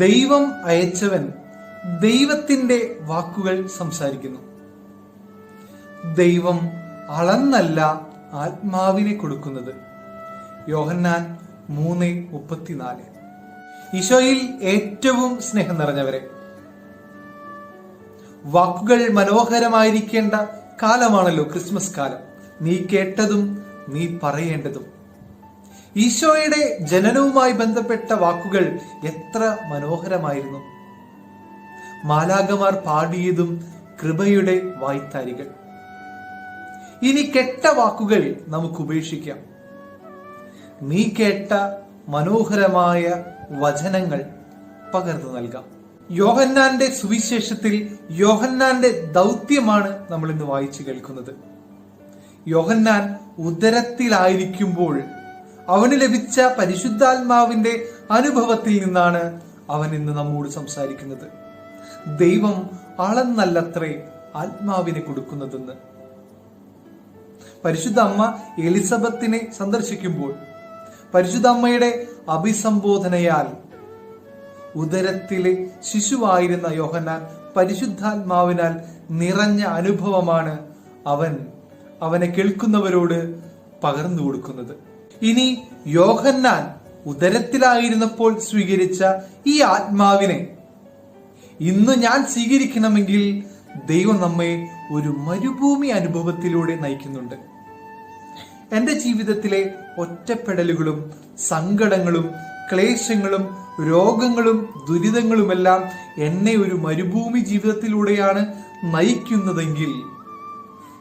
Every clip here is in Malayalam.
ദൈവം അയച്ചവൻ ദൈവത്തിന്റെ വാക്കുകൾ സംസാരിക്കുന്നു. ദൈവം അളന്നല്ല ആത്മാവിനെ കൊടുക്കുന്നത്. യോഹന്നാൻ മൂന്ന് മുപ്പത്തിനാല്. ഈശോയിൽ ഏറ്റവും സ്നേഹം നിറഞ്ഞവരെ വാക്കുകൾ മനോഹരമായിരിക്കേണ്ട കാലമാണല്ലോ ക്രിസ്മസ് കാലം. നീ കേട്ടതും നീ പറയേണ്ടതും. ഈശോയുടെ ജനനവുമായി ബന്ധപ്പെട്ട വാക്കുകൾ എത്ര മനോഹരമായിരുന്നു. മാലാകമാർ പാടിയതും കൃപയുടെ വായ്ത്താരികൾ. ഇനി കെട്ട വാക്കുകൾ നമുക്ക് ഉപേക്ഷിക്കാം. നീ കേട്ട മനോഹരമായ വചനങ്ങൾ പകർന്നു നൽകാം. യോഹന്നാന്റെ സുവിശേഷത്തിൽ യോഹന്നാന്റെ ദൗത്യമാണ് നമ്മൾ ഇന്ന് വായിച്ചു കേൾക്കുന്നത്. യോഹന്നാൻ ഉദരത്തിലായിരിക്കുമ്പോൾ അവന് ലഭിച്ച പരിശുദ്ധാത്മാവിന്റെ അനുഭവത്തിൽ നിന്നാണ് അവൻ ഇന്ന് നമ്മോട് സംസാരിക്കുന്നത്. ദൈവം അളന്നല്ലത്രേ ആത്മാവിനെ കൊടുക്കുന്നതെന്ന്. പരിശുദ്ധ അമ്മ എലിസബത്തിനെ സന്ദർശിക്കുമ്പോൾ പരിശുദ്ധ അമ്മയുടെ അഭിസംബോധനയാൽ ഉദരത്തിലെ ശിശുവായിരുന്ന യോഹന്നാൻ പരിശുദ്ധാത്മാവിനാൽ നിറഞ്ഞ അനുഭവമാണ് അവൻ അവനെ കേൾക്കുന്നവരോട് പകർന്നു കൊടുക്കുന്നത് ഇനി യോഹന്നാൻ ഉദരത്തിലായിരുന്നപ്പോൾ സ്വീകരിച്ച ഈ ആത്മാവിനെ ഇന്ന് ഞാൻ സ്വീകരിക്കണമെങ്കിൽ ദൈവം നമ്മെ ഒരു മരുഭൂമി അനുഭവത്തിലൂടെ നയിക്കുന്നുണ്ട്. എന്റെ ജീവിതത്തിലെ ഒറ്റപ്പെടലുകളും സങ്കടങ്ങളും ക്ലേശങ്ങളും രോഗങ്ങളും ദുരിതങ്ങളുമെല്ലാം എന്നെ ഒരു മരുഭൂമി ജീവിതത്തിലൂടെയാണ് നയിക്കുന്നതെങ്കിൽ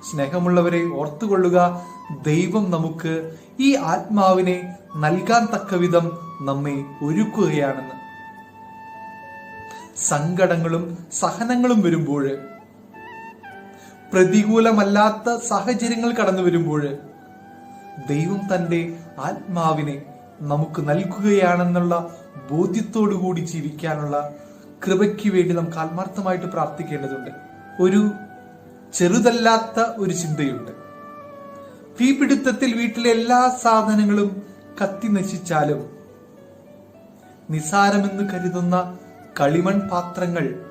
സ്നേഹമുള്ളവരെ ഓർത്തുകൊള്ളുക. ദൈവം നമുക്ക് ഈ ആത്മാവിനെ നൽകാൻ തക്കവിധം നമ്മെ ഒരുക്കുകയാണെന്ന്. സങ്കടങ്ങളും സഹനങ്ങളും വരുമ്പോൾ പ്രതികൂലമല്ലാത്ത സാഹചര്യങ്ങൾ കടന്നു വരുമ്പോൾ ദൈവം തന്റെ ആത്മാവിനെ നമുക്ക് നൽകുകയാണെന്നുള്ള ബോധ്യത്തോടു കൂടി ജീവിക്കാനുള്ള കൃപയ്ക്ക് വേണ്ടി നമുക്ക് ആത്മാർത്ഥമായിട്ട് പ്രാർത്ഥിക്കേണ്ടതുണ്ട്. ഒരു ചെറുതല്ലാത്ത ഒരു ചിന്തയുണ്ട്. തീപിടുത്തത്തിൽ വീട്ടിലെ എല്ലാ സാധനങ്ങളും കത്തി നശിച്ചാലും നിസാരമെന്ന് കരുതുന്ന കളിമൺ പാത്രങ്ങൾ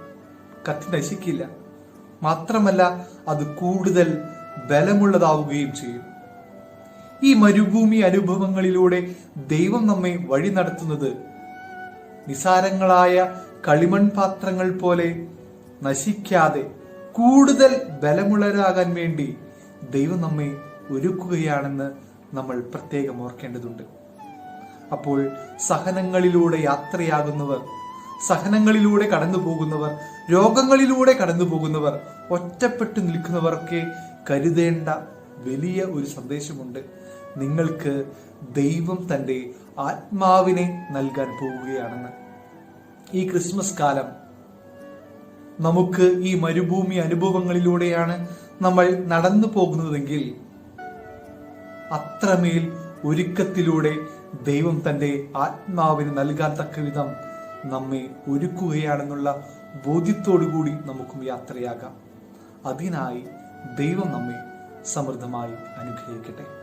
കത്തി നശിക്കില്ല. മാത്രമല്ല അത് കൂടുതൽ ബലമുള്ളതാവുകയും ചെയ്യും. ഈ മരുഭൂമി അനുഭവങ്ങളിലൂടെ ദൈവം നമ്മെ വഴി നടത്തുന്നത് നിസാരങ്ങളായ കളിമൺ പാത്രങ്ങൾ പോലെ നശിക്കാതെ കൂടുതൽ ബലമുള്ളവരാകാൻ വേണ്ടി ദൈവം നമ്മെ ഒരുക്കുകയാണെന്ന് നമ്മൾ പ്രത്യേകം ഓർക്കേണ്ടതുണ്ട്. അപ്പോൾ സഹനങ്ങളിലൂടെ യാത്രയാകുന്നവർ സഹനങ്ങളിലൂടെ കടന്നു പോകുന്നവർ രോഗങ്ങളിലൂടെ കടന്നു പോകുന്നവർ ഒറ്റപ്പെട്ടു നിൽക്കുന്നവർക്ക് കരുതേണ്ട വലിയ ഒരു സന്ദേശമുണ്ട്. നിങ്ങൾക്ക് ദൈവം തന്റെ ആത്മാവിനെ നൽകാൻ പോവുകയാണെന്ന്. ഈ ക്രിസ്മസ് കാലം നമുക്ക് ഈ മരുഭൂമി അനുഭവങ്ങളിലൂടെയാണ് നമ്മൾ നടന്നു പോകുന്നതെങ്കിൽ അത്രമേൽ ഒരുക്കത്തിലൂടെ ദൈവം തന്റെ ആത്മാവിന് നൽകാൻ തക്ക വിധം നമ്മെ ഒരുക്കുകയാണെന്നുള്ള ബോധ്യത്തോടുകൂടി നമുക്കും യാത്രയാകാം. അതിനായി ദൈവം നമ്മെ സമൃദ്ധമായി അനുഗ്രഹിക്കട്ടെ.